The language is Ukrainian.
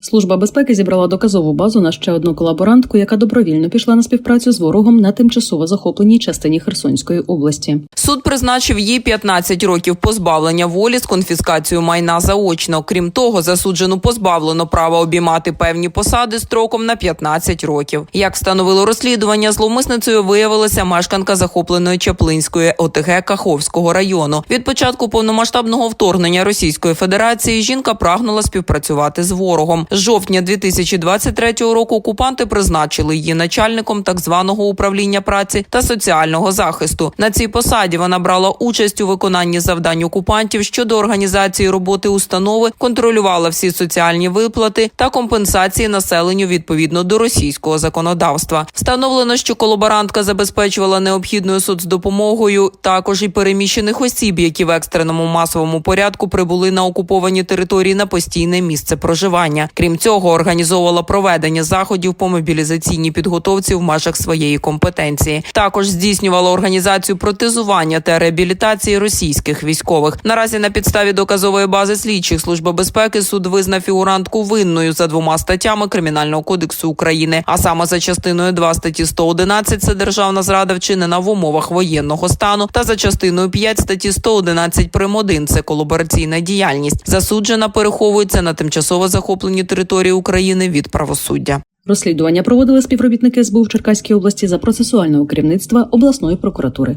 Служба безпеки зібрала доказову базу на ще одну колаборантку, яка добровільно пішла на співпрацю з ворогом на тимчасово захопленій частині Херсонської області. Суд призначив їй 15 років позбавлення волі з конфіскацією майна заочно. Крім того, засуджену позбавлено права обіймати певні посади строком на 15 років. Як встановило розслідування, зловмисницею виявилася мешканка захопленої Чаплинської ОТГ Каховського району. Від початку повномасштабного вторгнення Російської Федерації жінка прагнула співпрацювати з ворогом. З жовтня 2023 року окупанти призначили її начальником так званого управління праці та соціального захисту. На цій посаді вона брала участь у виконанні завдань окупантів щодо організації роботи установи, контролювала всі соціальні виплати та компенсації населенню відповідно до російського законодавства. Встановлено, що колаборантка забезпечувала необхідною соцдопомогою також і переміщених осіб, які в екстреному масовому порядку прибули на окуповані території на постійне місце проживання. Крім цього, організовувала проведення заходів по мобілізаційній підготовці в межах своєї компетенції. Також здійснювала організацію протезування та реабілітації російських військових. Наразі на підставі доказової бази слідчих служби безпеки суд визнав фігурантку винною за двома статтями кримінального кодексу України, а саме за частиною 2 статті 111 – це державна зрада вчинена в умовах воєнного стану, та за частиною 5 статті 111 прим. 1 – це колабораційна діяльність. Засуджена переховується на тимчасово захопленій території України від правосуддя. Розслідування проводили співробітники СБУ в Черкаській області за процесуального керівництва обласної прокуратури.